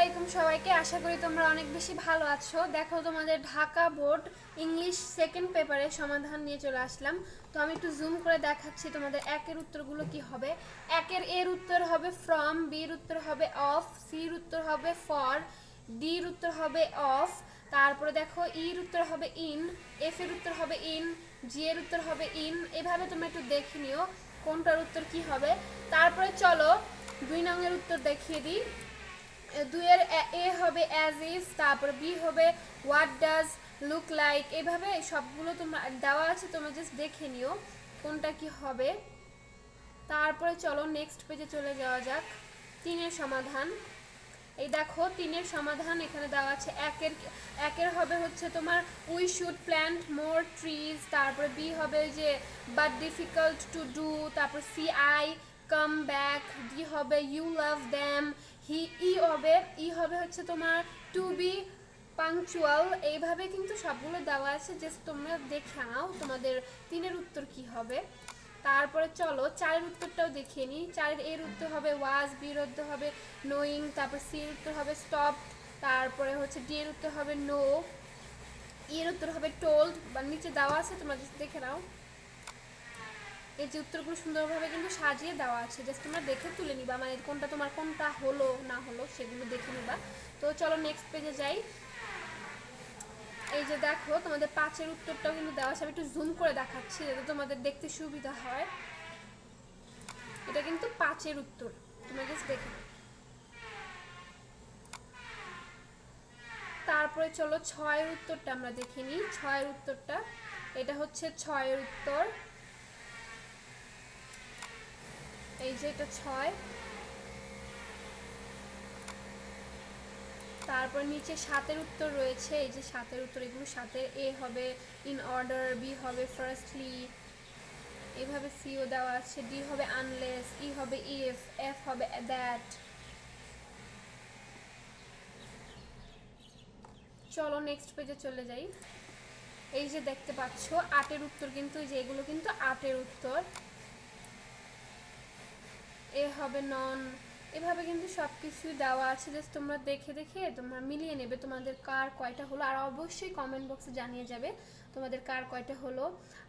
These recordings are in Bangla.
আলাইকুম সবাইকে। আশা করি তোমরা অনেক বেশি ভালো আছো। দেখো, তোমাদের ঢাকা বোর্ড ইংলিশ সেকেন্ড পেপারের সমাধান নিয়ে চলে আসলাম। তো আমি একটু জুম করে দেখাচ্ছি তোমাদের একের উত্তরগুলো কি হবে। একের এর উত্তর হবে ফ্রম বির উত্তর হবে অফ সির উত্তর হবে ফর ডির উত্তর হবে অফ তারপরে দেখো ইর উত্তর হবে ইন এফ এর উত্তর হবে ইন জি এর উত্তর হবে ইন এভাবে তোমরা একটু দেখে নিও কোনটার উত্তর কি হবে। তারপরে চলো, দুই নংয়ের উত্তর দেখিয়ে দিই। দুইয়ের এ হবে অ্যাজ ইজ তারপর বি হবে হোয়াট ডাজ লুক লাইক এভাবে সবগুলো তোমরা, দেওয়া আছে, তোমরা জাস্ট দেখে নিও কোনটা কি হবে। তারপরে চলো নেক্সট পেজে চলে যাওয়া যাক, তিনের সমাধান। এই দেখো, তিনের সমাধান এখানে দেওয়া আছে, একের একের হবে হচ্ছে তোমার we should plant more trees তারপরে বি হবে যে বাট ডিফিকাল্ট টু ডু তারপর C I come back D হবে you love them he E হবে ই হবে হচ্ছে তোমার টু বি পাংচুয়াল এইভাবে কিন্তু সবগুলো দেওয়া আছে জাস্ট তোমরা দেখে নাও তোমাদের তিনের উত্তর কি হবে। তারপরে চলো, চারের উত্তরটাও দেখিয়ে নিই, চারের এর উত্তর হবে ওয়াজ বির উত্তর হবে নোয়িং তারপর সির উত্তর হবে স্টপ তারপরে হচ্ছে ডি এর উত্তর হবে নো এর উত্তর হবে টোল্ড বা নিচে দেওয়া আছে, তোমরা দেখে নাও। এই যে উত্তরগুলো সুন্দরভাবে কিন্তু সাজিয়ে দেওয়া আছে। জাস্ট তোমরা দেখে তুলে নিবা মানে কোনটা তোমার কোনটা হলো, না হলো, সেগুলো দেখে নিবা। তো চলো নেক্সট পেজে যাই। এই যে দেখো, তোমাদের পাঁচের উত্তরটাও কিন্তু দেওয়া আছে। আমি একটু জুম করে দেখাচ্ছি, যাতে তোমাদের দেখতে সুবিধা হয়। এটা কিন্তু পাঁচের উত্তর। তোমরা জাস্ট দেখে তারপরে চলো ছয়ের উত্তরটা আমরা দেখে নিই। ছয়ের উত্তরটা, এটা হচ্ছে ছয়ের উত্তর। এই যে এটা ছয়। তারপর নিচে সাতের উত্তর রয়েছে, এই যে সাতের উত্তর, এগুলো সাতের এ হবে ইন অর্ডার বি হবে ফার্স্টলি এভাবে সিও দেওয়া আছে ডি হবে আনলেস ই হবে ইফ এফ হবে দ্যাট চলো নেক্সট পেজে চলে যাই। এই যে দেখতে পাচ্ছ, আটের উত্তর কিন্তু, এই যে এগুলো কিন্তু আটের উত্তর। এ হবে নন। এভাবে কিন্তু সব কিছুই দেওয়া আছে। জাস্ট তোমরা দেখে দেখে তোমরা মিলিয়ে নেবে তোমাদের কার কয়টা হলো। আর অবশ্যই কমেন্ট বক্সে জানিয়ে যাবে তোমাদের কার কয়টা হলো।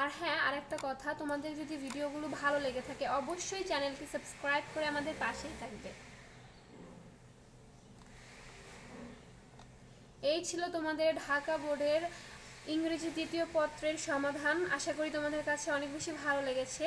আর হ্যাঁ আরেকটা কথা, তোমাদের যদি ভিডিওগুলো ভালো লেগে থাকে, অবশ্যই চ্যানেলটি সাবস্ক্রাইব করে আমাদের পাশেই থাকবে। এই ছিল তোমাদের ঢাকা বোর্ডের ইংরেজি দ্বিতীয় পত্রের সমাধান। আশা করি তোমাদের কাছে অনেক বেশি ভালো লেগেছে।